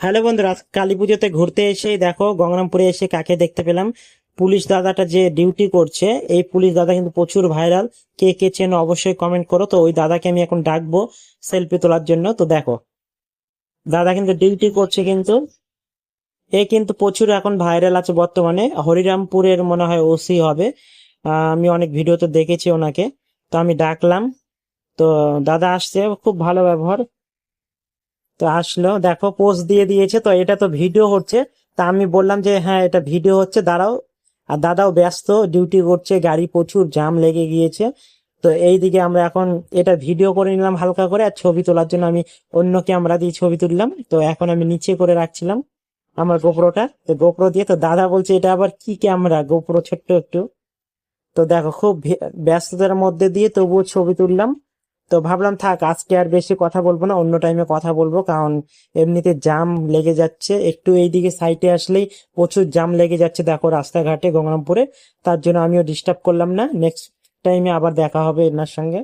Hello বন্ধুরা কালী পুজোতে ঘুরতে এসে দেখো গঙ্গারামপুরে এসে কাকে দেখতে পেলাম। পুলিশ দাদাটা যে ডিউটি করছে, এই পুলিশ দাদা কিন্তু প্রচুর ভাইরাল কে কে চেন অবশ্যই কমেন্ট করো। তো ওই দাদাকে আমি এখন ডাকবো সেলফি তোলার জন্য। তো দেখো, দাদা কিন্তু ডিউটি করছে কিন্তু। এ কিন্তু প্রচুর এখন ভাইরাল আছে বর্তমানে। হরিরামপুরের মনে হয় ওসি হবে। আমি অনেক ভিডিওতে দেখেছি ওনাকে। তো আমি ডাকলাম। তো দাদা আসছে, খুব ভালো ব্যবহার। তো আসলো, দেখো পোস্ট দিয়ে দিয়েছে, তো এটা তো ভিডিও হচ্ছে। তা আমি বললাম যে হ্যাঁ এটা ভিডিও হচ্ছে, দাঁড়াও। আর দাদাও ব্যস্ত ডিউটি করছে, গাড়ি প্রচুর জাম লেগে গিয়েছে। তো এইদিকে আমরা এখন এটা ভিডিও করে নিলাম হালকা করে, আর ছবি তোলার জন্য আমি অন্য ক্যামেরা দিয়ে ছবি তুললাম। তো এখন আমি নিচে করে রাখছিলাম আমার গোপ্রোটা তো গোপ্রো দিয়ে, তো দাদা বলছে, এটা আবার কি ক্যামেরা গোপ্রো ছোট্ট একটু। তো দেখো, খুব ব্যস্ততার মধ্যে দিয়ে তবুও ছবি তুললাম। তো ভাবলাম থাক, আজকে আর বেশি কথা বলব না, অন্য টাইমে কথা বলব, কারণ এমনিতে জাম লেগে যাচ্ছে। একটু এইদিকে সাইটে আসলেই প্রচুর জাম লেগে যাচ্ছে, দেখো রাস্তাঘাটে গঙ্গারামপুরে। তার জন্য আমিও ডিস্টার্ব করলাম না। নেক্সট টাইমে আবার দেখা হবে এনার সঙ্গে।